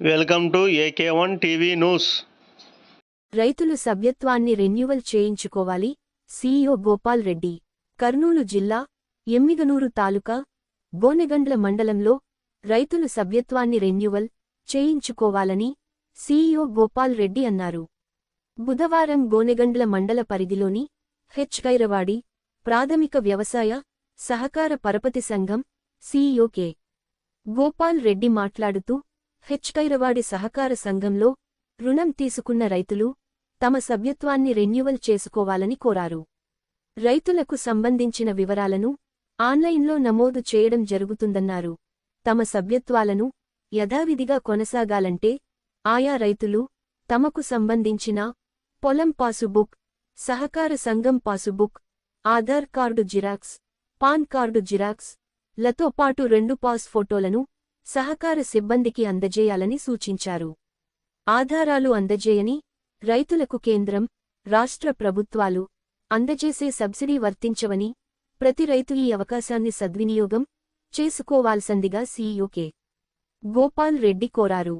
Welcome to AK one TV news. రైతులు సభ్యత్వాన్ని renewal చేయించుకోవాలి సీఈఓ గోపాల్ రెడ్డి. కర్నూలు జిల్లా ఎమ్మిగనూరు తాలూకా బోనెగండ్ల మండలంలో రైతులు సభ్యత్వాన్ని రెన్యువల్ చేయించుకోవాలని సీఈఓ గోపాల్ రెడ్డి అన్నారు. బుధవారం గోనెగండ్ల మండల పరిధిలోని హెచ్ కైరవాడి ప్రాథమిక వ్యవసాయ సహకార పరపతి సంఘం సీఈఓ కె. గోపాల్ రెడ్డి మాట్లాడుతూ హెచ్కైరవాడి సహకార సంఘంలో రుణం తీసుకున్న రైతులు తమ సభ్యత్వాన్ని రెన్యువల్ చేసుకోవాలని కోరారు. రైతులకు సంబంధించిన వివరాలను ఆన్లైన్లో నమోదు చేయడం జరుగుతుందన్నారు. తమ సభ్యత్వాలను యథావిధిగా కొనసాగాలంటే ఆయా రైతులు తమకు సంబంధించిన పొలం పాసుబుక్ సహకార సంఘం passbook Aadhaar card xerox PAN card జిరాక్స్లతో పాటు రెండు పాస్ ఫోటోలను సహకార సిబ్బందికి అందజేయాలని సూచించారు. ఆధారాలు అందజేయని రైతులకు కేంద్రం రాష్ట్ర ప్రభుత్వాలు అందజేసే సబ్సిడీ వర్తించవని ప్రతి రైతు ఈ అవకాశాన్ని సద్వినియోగం చేసుకోవాల్సిందిగా సీఈఓకే గోపాల్ రెడ్డి కోరారు.